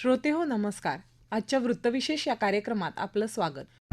श्रोते हो नमस्कार. आजच्या वृत्तविशेष या कार्यक्रमात आपलं स्वागत.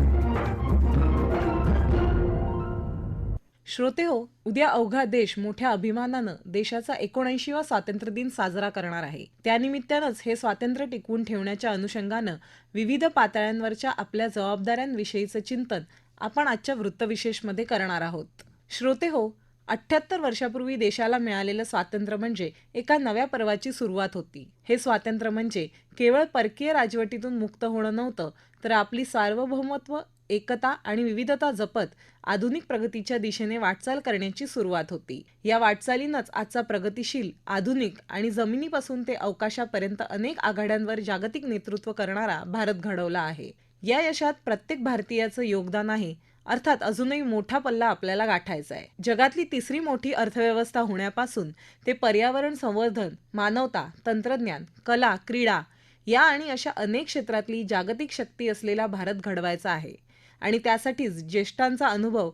श्रोते हो उद्या अवघा देश मोठ्या अभिमानानं देशाचा एकोणऐंशीवा स्वातंत्र्य दिन साजरा करणार आहे. त्यानिमित्तानंच हे स्वातंत्र्य टिकवून ठेवण्याच्या अनुषंगानं विविध पातळ्यांवरच्या आपल्या जबाबदाऱ्यांविषयीचं चिंतन आपण आजच्या वृत्तविशेषमध्ये करणार आहोत. श्रोते हो अठ्ठ्याहत्तर वर्षापूर्वी देशाला मिळालेलं स्वातंत्र्य म्हणजे एका नव्या पर्वाची सुरुवात होती. हे स्वातंत्र्य म्हणजे केवळ परकीय राजवटीतून मुक्त होणं नव्हतं तर आपली सार्वभौमत्व एकता आणि विविधता जपत आधुनिक प्रगतीच्या दिशेने वाटचाल करण्याची सुरुवात होती. या वाटचालीनंच आजचा प्रगतिशील आधुनिक आणि जमिनीपासून ते अवकाशापर्यंत अनेक आघाड्यांवर जागतिक नेतृत्व करणारा भारत घडवला आहे. या यशात प्रत्येक भारतीयाचं योगदान आहे. अर्थात अजूनही मोठा पल्ला आपल्याला गाठायचा आहे. जगातली तिसरी मोठी अर्थव्यवस्था होण्यापासून ते पर्यावरण संवर्धन मानवता तंत्रज्ञान कला क्रीडा या आणि अशा अनेक क्षेत्रातली जागतिक शक्ती असलेला भारत घडवायचा आहे. आणि त्यासाठीच ज्येष्ठांचा अनुभव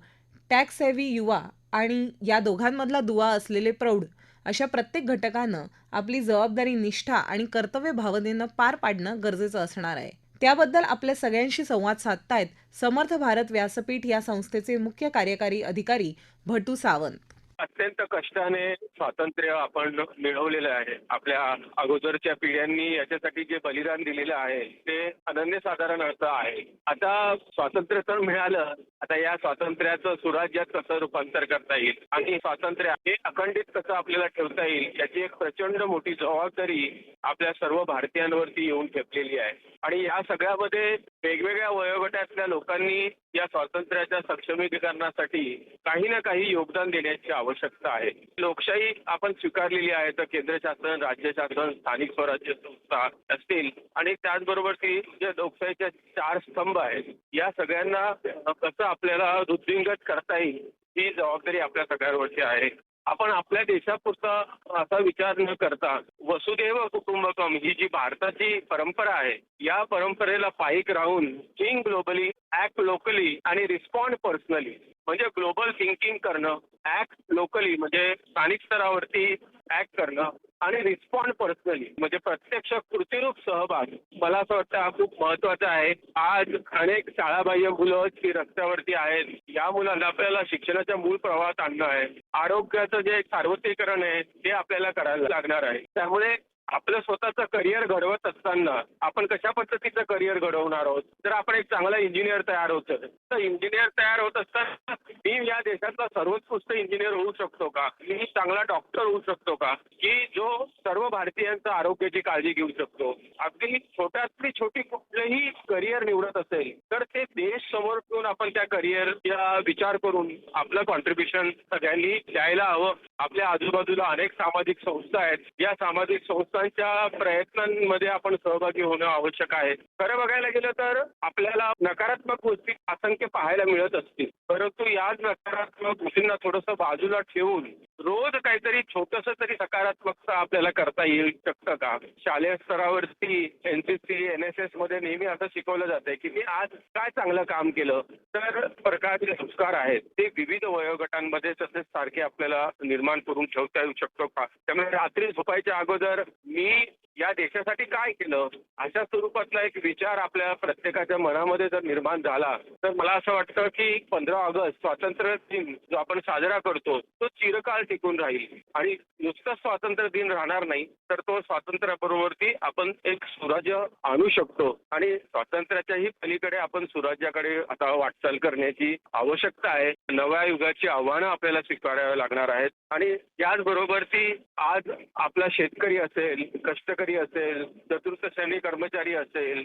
टॅक्स सेव्ही युवा आणि या दोघांमधला दुवा असलेले प्रौढ अशा प्रत्येक घटकानं आपली जबाबदारी निष्ठा आणि कर्तव्य भावनेनं पार पाडणं गरजेचं असणार आहे. त्याबद्दल आपल्या सगळ्यांशी संवाद साधतायत समर्थ भारत व्यासपीठ या संस्थेचे मुख्य कार्यकारी अधिकारी भटू सावंत. अत्यंत कष्टाने स्वातंत्र्य आपण मिळवलेलं आहे. आपल्या अगोदरच्या पिढ्यांनी याच्यासाठी जे बलिदान दिलेलं आहे ते अनन्यसाधारण अर्थ आहे. आता स्वातंत्र्य तर मिळालं आता या स्वातंत्र्याचं सुराज्यात कसं रूपांतर करता येईल? आणि स्वातंत्र्य हे अखंडित कसं आपल्याला ठेवता येईल? याची एक प्रचंड मोठी जबाबदारी आपल्या सर्व भारतीयांवरती येऊन ठेपलेली आहे. आणि या सगळ्यामध्ये वेगवेगळ्या वयोगटातल्या लोकांनी या स्वातंत्र्याच्या सक्षमीकरणासाठी काही ना काही योगदान देण्याची आवश्यकता आहे. लोकशाही आपण स्वीकारलेली आहे तर केंद्र शासन राज्य शासन स्थानिक स्वराज्य संस्था असतील आणि त्याचबरोबर ती जे लोकशाहीचे चार स्तंभ आहेत या सगळ्यांना कसं आपल्याला वृद्धिंगत करता येईल ही जबाबदारी आपल्या सगळ्यांवरची आहे. आपण आपल्या देशापुरता असा विचार न करता वसुदेव कुटुंबकम ही जी भारताची परंपरा आहे या परंपरेला पायीक राहून थिंक ग्लोबली ऍक्ट लोकली आणि रिस्पॉन्ड पर्सनली म्हणजे ग्लोबल थिंकिंग करणं ऍक्ट लोकली म्हणजे स्थानिक स्तरावरती ऍक्ट करणं आणि रिस्पॉन्ड पर्सनली म्हणजे प्रत्यक्ष कृतीरूप सहभाग. मला असं वाटतं हा खूप महत्त्वाचा आहे. आज अनेक शाळाबाह्य मुलं जी रस्त्यावरती आहेत. या मुलांना आपल्याला शिक्षणाच्या मूळ प्रवाहात आणणं आहे. आरोग्याचं जे सार्वत्रिकरण आहे ते आपल्याला करायला लागणार आहे. त्यामुळे आपलं स्वतःचं करिअर घडवत असताना आपण कशा पद्धतीचं करिअर घडवणार आहोत? जर आपण एक चांगला इंजिनियर तयार होतो तर इंजिनियर तयार होत असताना मी या देशातला सर्वोत्कृष्ट इंजिनियर होऊ शकतो का? मी चांगला डॉक्टर होऊ शकतो का? की जो सर्व भारतीयांचं आरोग्याची काळजी घेऊ शकतो? अगदी छोट्यातली छोटी कुठलंही करिअर निवडत असेल तर ते देश समोर ठेवून आपण त्या करिअर या विचार करून आपलं कॉन्ट्रीब्युशन सगळ्यांनी द्यायला हवं. आपल्या आजूबाजूला अनेक सामाजिक संस्था आहेत. या सामाजिक संस्थांच्या प्रयत्नांमध्ये आपण सहभागी होणं आवश्यक आहे. खरं बघायला गेलं तर आपल्याला नकारात्मक गोष्टी असंख्य पाहायला मिळत असतील. परंतु याच नकारात्मक गोष्टींना थोडंसं बाजूला ठेवून रोज काहीतरी छोटस तरी सकारात्मकता आपल्याला करता येईल शकतं का? शालेय स्तरावरती एनसीसी एन एस एसमध्ये नेहमी असं शिकवलं जातंय की मी आज काय चांगलं काम केलं? तर प्रकारचे संस्कार आहेत. ते विविध वयोगटांमध्ये तसेच सारखे आपल्याला निर्माण करून ठेवता येऊ शकतो का? त्यामुळे रात्री झोपायच्या अगोदर मी या देशासाठी काय केलं? अशा स्वरूपातला एक विचार आपल्या प्रत्येकाच्या मनामध्ये जर निर्माण झाला तर मला असं वाटतं की पंधरा ऑगस्ट स्वातंत्र्य दिन जो आपण साजरा करतो तो चिरकाळ टिकून राहील. आणि नुसतं स्वातंत्र्य दिन राहणार नाही तर तो स्वातंत्र्याबरोबरती आपण एक सुराज्य आणू शकतो. आणि स्वातंत्र्याच्याही पलीकडे आपण सुराज्याकडे आता वाटचाल करण्याची आवश्यकता आहे. नव्या युगाची आव्हानं आपल्याला स्वीकारावी लागणार आहेत. आणि याचबरोबर ती आज आपला शेतकरी असेल कष्टकरी असेल चतुर्थ श्रेणी कर्मचारी असेल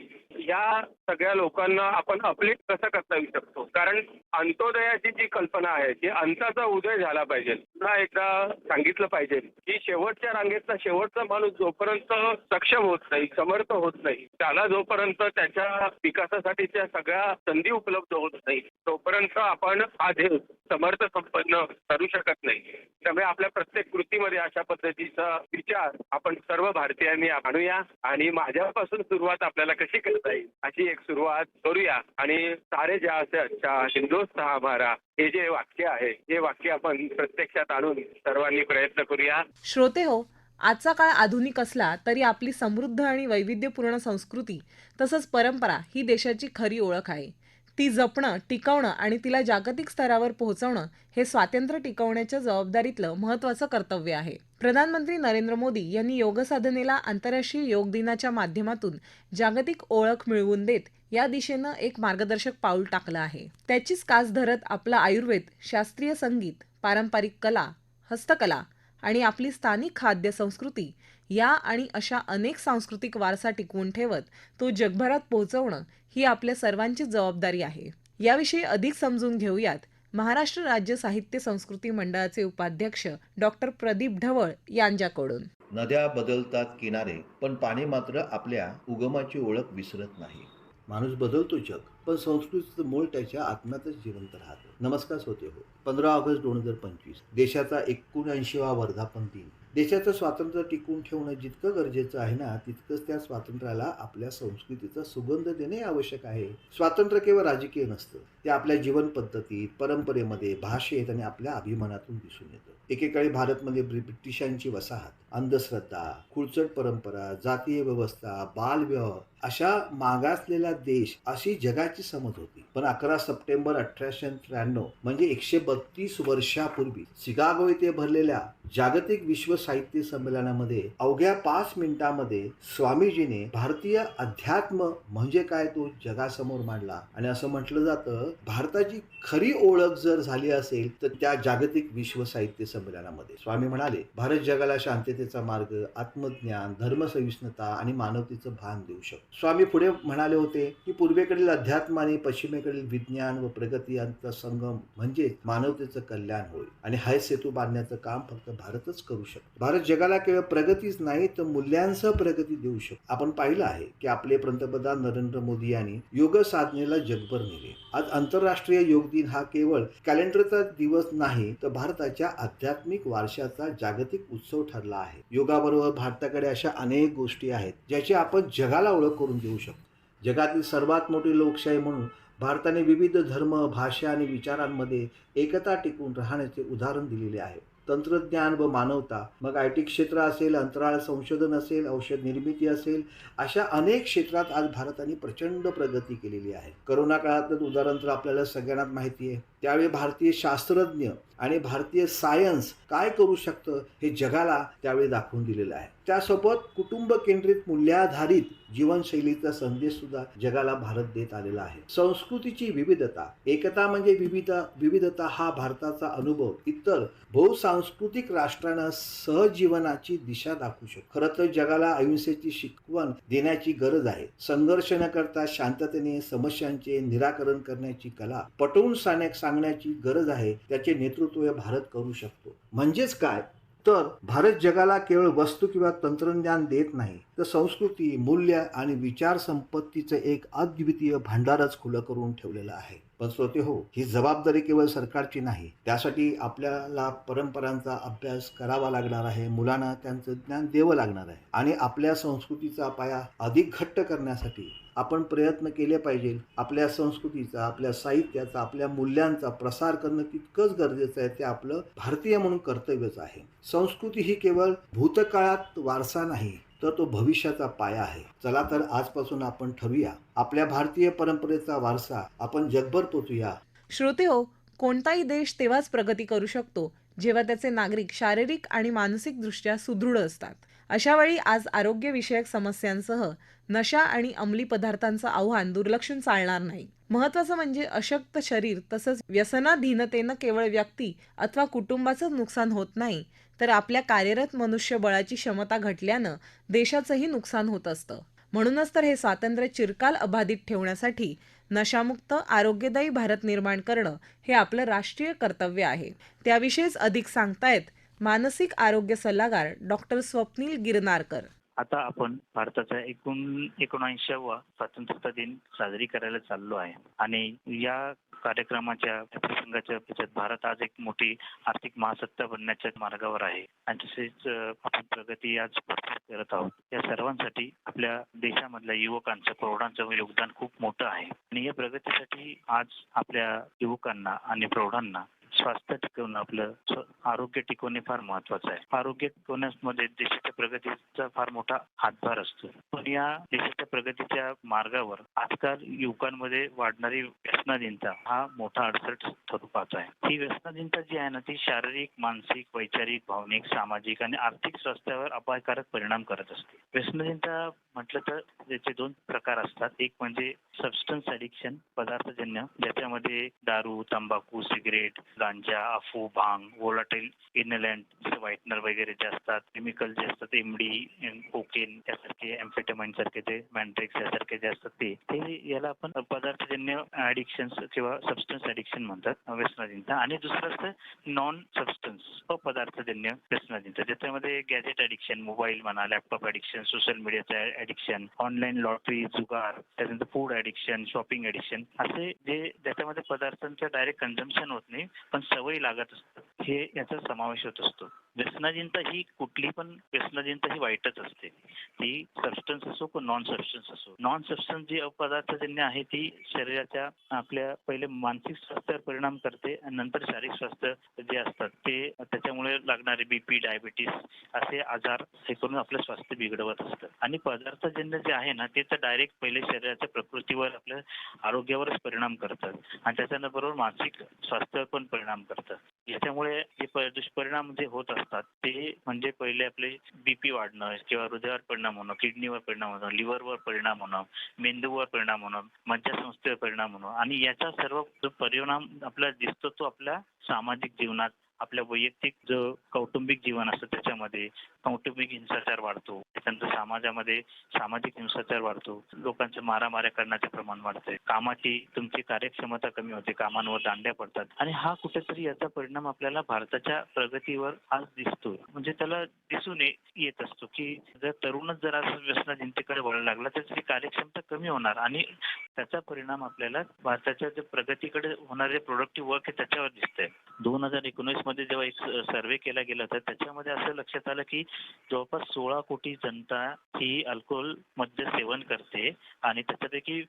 या सगळ्या लोकांना आपण अपलिट कसं करता येऊ शकतो? कारण अंत्योदयाची जी कल्पना आहे ती अंताचा उदय झाला पाहिजे. पुन्हा एकदा सांगितलं पाहिजे की शेवटच्या रांगेतला शेवटचा माणूस जोपर्यंत सक्षम होत नाही समर्थ होत नाही त्याला जोपर्यंत त्याच्या विकासासाठीच्या सगळ्या संधी उपलब्ध होत नाही तोपर्यंत आपण हा देश समर्थ संपन्न करू शकत नाही. त्यामुळे आपल्या प्रत्येक कृतीमध्ये अशा पद्धतीचा विचार आपण सर्व भारतीयांनी आणूया आणि माझ्यापासून सुरुवात आपल्याला कशी करता येईल अशी एक सुरुवात करूया. आणि सारे ज्या असे अच्छा हिंदोस्त हा हमारा हे जे वाक्य आहे हे वाक्य आपण प्रत्यक्षात आणून सर्वांनी प्रयत्न करूया. श्रोते हो आजचा काळ आधुनिक असला तरी आपली समृद्ध आणि वैविध्यपूर्ण संस्कृती तसंच परंपरा ही देशाची खरी ओळख आहे. ती जपणं टिकवणं आणि तिला जागतिक स्तरावर पोहोचवणं हे स्वातंत्र्य टिकवण्याच्या जबाबदारीतलं महत्त्वाचं कर्तव्य आहे. प्रधानमंत्री नरेंद्र मोदी यांनी योगसाधनेला आंतरराष्ट्रीय योग दिनाच्या माध्यमातून जागतिक ओळख मिळवून देत या दिशेनं एक मार्गदर्शक पाऊल टाकलं आहे. त्याचीच कास धरत आपलं आयुर्वेद शास्त्रीय संगीत पारंपरिक कला हस्तकला आणि आपली स्थानिक खाद्य संस्कृती या आणि अशा अनेक सांस्कृतिक वारसा टिकवून ठेवत तो जगभरात पोहोचवणं ही आपल्या सर्वांची जबाबदारी आहे. याविषयी अधिक समजून घेऊयात महाराष्ट्र राज्य साहित्य संस्कृती मंडळाचे उपाध्यक्ष डॉक्टर प्रदीप ढवळ यांच्याकडून. नद्या बदलतात किनारे पण पाणी मात्र आपल्या उगमाची ओळख विसरत नाही. माणूस बदलतो जग पण संस्कृतीचं मूळ त्याच्या आत्म्यातच जिवंत राहतं. नमस्कार होते हो. पंधरा ऑगस्ट दोन हजार पंचवीस देशाचा एकोणऐंशीवा वर्धापन दिन. देशाचं स्वातंत्र्य टिकून ठेवणं जितकं गरजेचं आहे ना तितकंच त्या स्वातंत्र्याला आपल्या संस्कृतीचा सुगंध देणे आवश्यक आहे. स्वातंत्र्य केवळ राजकीय नसतं. ते आपल्या जीवन पद्धतीत परंपरेमध्ये भाषेत आणि आपल्या अभिमानातून दिसून येतं. एकेकाळी भारतमध्ये ब्रिटिशांची वसाहत अंधश्रद्धा खुळचट परंपरा जातीय व्यवस्था बालविवाह अशा मागासलेला देश अशी जगाची समज होती. पण अकरा सप्टेंबर अठराशे त्र्याण्णव म्हणजे एकशे बत्तीस वर्षापूर्वी शिकागो येथे भरलेल्या जागतिक विश्व साहित्य संमेलनामध्ये अवघ्या पाच मिनिटांमध्ये स्वामीजीने भारतीय अध्यात्म म्हणजे काय तो जगासमोर मांडला. आणि असं म्हटलं जातं भारताची खरी ओळख जर झाली असेल तर त्या जागतिक विश्व साहित्य संमेलनामध्ये. स्वामी म्हणाले भारत जगाला शांततेचा मार्ग आत्मज्ञान धर्मसहिष्णुता आणि मानवतेचं भान देऊ शकतो. स्वामी पुढे म्हणाले होते की पूर्वेकडील अध्यात्म आणि पश्चिमेकडील विज्ञान व प्रगती यांचा संगम म्हणजे मानवतेचं कल्याण होईल आणि हाय सेतू बांधण्याचं काम फक्त भारतच करू शकतो. भारत जगाला केवळ प्रगतीच नाही तर मूल्यांसह प्रगती देऊ शकतो. आपण पाहिलं आहे की आपले पंतप्रधान नरेंद्र मोदी यांनी योग साधनेला जगभर नेले. आज आंतरराष्ट्रीय योग दिन हा केवळ कॅलेंडरचा दिवस नाही तर भारताच्या आध्यात्मिक वारशाचा जागतिक उत्सव ठरला आहे. योगाबरोबर भारताकडे अशा अनेक गोष्टी आहेत ज्याची आपण जगाला ओळख करून देऊ शकतो. जगातील सर्वात मोठी लोकशाही म्हणून भारताने विविध धर्म भाषा आणि विचारांमध्ये एकता टिकून राहण्याचे उदाहरण दिलेले आहे. तंत्रज्ञान व मानवता. मग आय टी क्षेत्र असेल अंतराळ संशोधन असेल औषध निर्मिती असेल अशा अनेक क्षेत्रात आज भारताने प्रचंड प्रगती केलेली आहे. करोना काळातलं उदाहरण तर आपल्याला सगळ्यांनाच माहिती आहे. त्यावेळी भारतीय शास्त्रज्ञ आणि भारतीय सायन्स काय करू शकतं हे जगाला त्यावेळी दाखवून दिलेलं आहे. त्यासोबत कुटुंब केंद्रित मूल्याधारित जीवनशैलीचा संदेश सुद्धा जगाला भारत देत आलेला आहे. संस्कृतीची विविधता एकता म्हणजे विविध विविधता हा भारताचा अनुभव. इतर बहुसांस्कृतिक राष्ट्रांना सहजीवनाची दिशा दाखवू शकतो. खरं तर जगाला अहिंसेची शिकवण देण्याची गरज आहे. संघर्ष न करता शांततेने समस्यांचे निराकरण करण्याची कला पटवून सांगण्याची गरज आहे. त्याचे नेतृत्व हे भारत करू शकतो. म्हणजेच काय? तर भारत जगाला केवळ वस्तू किंवा तंत्रज्ञान देत नाही तर संस्कृती मूल्य आणि विचार संपत्तीचं एक अद्वितीय भांडारच खुलं करून ठेवलेलं आहे. पण श्रोते हो ही जबाबदारी केवळ सरकारची नाही त्यासाठी आपल्याला परंपरांचा अभ्यास करावा लागणार आहे मुलांना त्यांचं ज्ञान द्यावं लागणार आहे आणि आपल्या संस्कृतीचा पाया अधिक घट्ट करण्यासाठी आपण प्रयत्न केले पाहिजे. आपल्या संस्कृतीचा आपल्या साहित्याचा आपल्या मूल्यांचा प्रसार करणं तितकंच गरजेचं आहे ते आपलं भारतीय म्हणून कर्तव्यच आहे. संस्कृती ही केवळ भूतकाळात वारसा नाही तर तो भविष्याचा पाया आहे. चला तर आजपासून आपण ठरूया आपल्या भारतीय परंपरेचा वारसा आपण जगभर पोचूया. श्रोते हो कोणताही देश तेव्हाच प्रगती करू शकतो जेव्हा त्याचे नागरिक शारीरिक आणि मानसिक दृष्ट्या सुदृढ असतात. अशा वेळी आज आरोग्यविषयक समस्यांसह नशा आणि अंमली पदार्थांचं आव्हान दुर्लक्षून चालणार नाही. महत्वाचं म्हणजे अशक्त शरीर तसंच व्यसनाधीनतेनं केवळ व्यक्ती अथवा कुटुंबाचं नुकसान होत नाही तर आपल्या कार्यरत मनुष्यबळाची क्षमता घटल्यानं देशाचंही नुकसान होत असतं. म्हणूनच तर हे स्वातंत्र्य चिरकाल अबाधित ठेवण्यासाठी नशामुक्त आरोग्यदायी भारत निर्माण करणं हे आपलं राष्ट्रीय कर्तव्य आहे. त्याविषयीच अधिक सांगतायत मानसिक आरोग्य सल्लागार डॉक्टर स्वप्नील गिरनारकर. आता आपण भारताचा एकूण एकोणऐंशीवा स्वातंत्र्यता दिन साजरी करायला चाललो आहे. आणि या कार्यक्रमाच्या प्रसंगाच्या त्याच्यात भारत आज एक मोठी आर्थिक महासत्ता बनण्याच्या मार्गावर आहे. आणि तसेच आपण प्रगती आज करत आहोत. या सर्वांसाठी आपल्या देशामधल्या युवकांचं प्रौढांचं योगदान खूप मोठं आहे. आणि या प्रगतीसाठी आज आपल्या युवकांना आणि प्रौढांना स्वास्थ्य टिकवणं आपलं आरोग्य टिकवणे फार महत्वाचं आहे. आरोग्य टिकवण्यामध्ये देशाच्या प्रगतीचा फार मोठा हातभार असतो. पण या देशाच्या प्रगतीच्या मार्गावर आजकाल युवकांमध्ये वाढणारी व्यसनाधीनता हा मोठा अडसर ठरू पाहत आहे. ही व्यसनाधीनता जी आहे ना ती शारीरिक मानसिक वैचारिक भावनिक सामाजिक आणि आर्थिक स्वास्थ्यावर अपायकारक परिणाम करत असते. व्यसनाधीनता म्हटलं तर त्याचे दोन प्रकार असतात. एक म्हणजे सबस्टन्स ॲडिक्शन पदार्थजन्य ज्याच्यामध्ये दारू तंबाखू सिगरेट गांजा अफू भांग वोलाटाईल इनलँड व्हाईटनर वगैरे जे असतात केमिकल जे असतात एमडी कोकेन यासारखे एम्फेटामाइन सारखे जे मॅन्ड्रिक्स यासारखे जे असतात ते ते याला आपण पदार्थजन्य अडिक्शन किंवा सबस्टन्स अडिक्शन म्हणतात व्यसनाधीनता. आणि दुसरं असतं नॉन सबस्टन्स पदार्थजन्य व्यसनाधीनता. ज्याच्यामध्ये गॅजेट ऍडिक्शन मोबाईल म्हणा लॅपटॉप अडिक्शन सोशल मीडियाचं अडिक्शन ऑनलाईन लॉटरी जुगार त्याच्यानंतर फूड ऍडिक्शन शॉपिंग अडिक्शन असे जे ज्याच्यामध्ये पदार्थांचं डायरेक्ट कन्झम्पन होत नाही पण सवयी लागत असतात हे याचा समावेश होत असतो. व्यसनाधीनता ही कुठली पण व्यसनाजिंता ही वाईटच असते. ती सबस्टन्स असो किंवा नॉन सबस्टन्स असो. नॉन सबस्टन्स जी अपदार्थजन्य आहे ती शरीराच्या आपल्या पहिले मानसिक स्वास्थ्यावर परिणाम करते आणि नंतर शारीरिक स्वास्थ्य जे असतात ते त्याच्यामुळे लागणारे बीपी डायबिटीस असे आजार हे करून आपलं स्वास्थ्य बिघडवत असतं. आणि पदार्थजन्य जे आहे ना ते तर डायरेक्ट पहिले शरीराच्या प्रकृतीवर आपल्या आरोग्यावरच परिणाम करतात. आणि त्याच्याबरोबर मानसिक स्वास्थ्यावर पण परिणाम करतात याच्यामुळे जे दुष्परिणाम जे होत असतात ते म्हणजे पहिले आपले बीपी वाढणं किंवा हृदयावर परिणाम होणं किडनीवर परिणाम होणं लिव्हरवर परिणाम होणं मेंदूवर परिणाम होणं मज्जासंस्थेवर परिणाम होणं. आणि याचा सर्व जो परिणाम आपल्याला दिसतो तो आपल्या सामाजिक जीवनात आपल्या वैयक्तिक जो कौटुंबिक जीवन असतं त्याच्यामध्ये कौटुंबिक हिंसाचार वाढतो. त्याच्यानंतर समाजामध्ये सामाजिक हिंसाचार वाढतो. लोकांचं मारामाऱ्या करण्याचे प्रमाण वाढते कामाची तुमची कार्यक्षमता कमी होते. कामांवर दांड्या पडतात. आणि हा कुठेतरी याचा परिणाम आपल्याला भारताच्या प्रगतीवर आज दिसतो म्हणजे त्याला दिसून येत असतो की जर तरुणच जर आज व्यसनाधीनतेकडे वळायला लागला तर त्याची कार्यक्षमता कमी होणार. आणि त्याचा परिणाम आपल्याला भारताच्या जे प्रगतीकडे होणारे प्रोडक्टिव्ह वर्क आहे त्याच्यावर दिसतंय. दोन हजार एकोणीसमध्ये जेव्हा एक सर्वे केला गेला होता त्याच्यामध्ये असं लक्षात आलं की जवळपास सोळा कोटी जनता ही अल्कोहोल मध्य सेवन करते आणि त्याच्यापैकी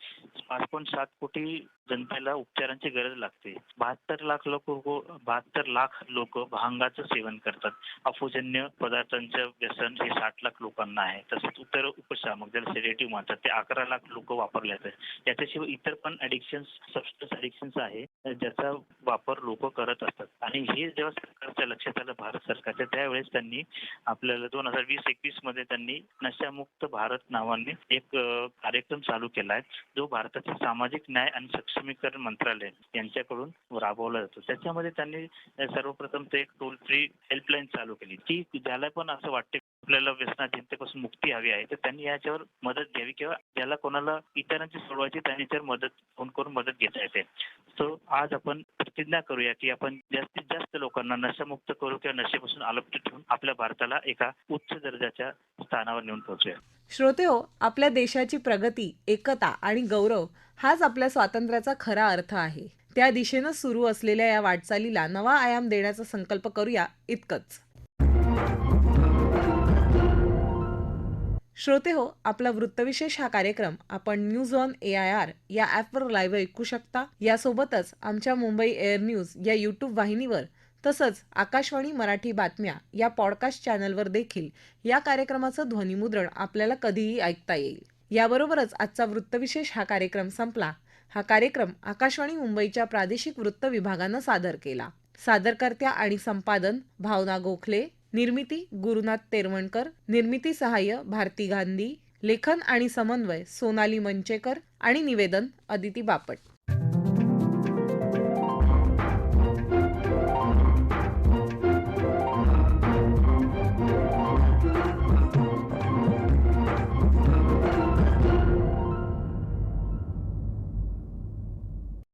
पाच पॉईंट सात कोटी जनतेला उपचारांची गरज लागते. बहात्तर लाख लोक हो, बहात्तर लाख लोक भांगाचं सेवन करतात. अफूजन्य पदार्थांचं व्यसन हे साठ लाख लोकांना आहे. तसंच इतर उपशामक ज्याला सेडेटिव्ह म्हणतात ते अकरा लाख लोक वापरले जातात याच्याशिवाय इतर पण ऍडिक्शन सबस्टन्स ऍडिक्शन्स आहे ज्याचा वापर लोक करत असतात. आणि हे जेव्हा सरकारच्या लक्षात आलं भारत सरकारच्या त्यावेळेस त्यांनी आपल्याला दोन हजार वीस एकवीसमध्ये त्यांनी नशामुक्त भारत नावाने एक कार्यक्रम चालू केला आहे जो भारताचे सामाजिक न्याय आणि सक्षमीकरण मंत्रालय यांच्याकडून राबवला जातो. त्याच्यामध्ये त्यांनी सर्वप्रथम ते एक टोल फ्री हेल्पलाईन चालू केली. की ज्याला पण असं वाटते आपल्याला व्यसनाधीनतेपासून मुक्ती हवी आहे तर त्यांनी याच्यावर मदत घ्यावी किंवा ज्याला कोणाला इतरांची सोडवायची त्यांनी याच्यावर मदत फोन करून मदत घेता येते. सो आज आपण प्रतिज्ञा करूया की आपण जास्तीत जास्त लोकांना नशामुक्त करू किंवा नशेपासून आलपट ठेवून आपल्या भारताला एका उच्च दर्जाच्या स्थानावर नेऊन पोहोचूया. श्रोते हो आपल्या देशाची प्रगती एकता आणि गौरव हाच आपल्या स्वातंत्र्याचा खरा अर्थ आहे. त्या दिशेनं सुरू असलेल्या या वाटचालीला नवा आयाम देण्याचा संकल्प करूया इतकंच. श्रोते हो आपला वृत्तविशेष हा कार्यक्रम आपण news on A I R या ॲपवर लाईव्ह ऐकू शकता. यासोबतच आमच्या मुंबई एअर न्यूज या यूट्यूब वाहिनीवर तसंच आकाशवाणी मराठी बातम्या या पॉडकास्ट चॅनलवर देखील या कार्यक्रमाचं ध्वनिमुद्रण आपल्याला कधीही ऐकता येईल. याबरोबरच आजचा वृत्तविशेष हा कार्यक्रम संपला. हा कार्यक्रम आकाशवाणी मुंबईच्या प्रादेशिक वृत्त विभागानं सादर केला. सादरकर्त्या आणि संपादन भावना गोखले निर्मिती गुरुनाथ तेरवणकर निर्मिती सहाय्य भारती गांधी लेखन आणि समन्वय सोनाली मंचेकर आणि निवेदन अदिती बापट.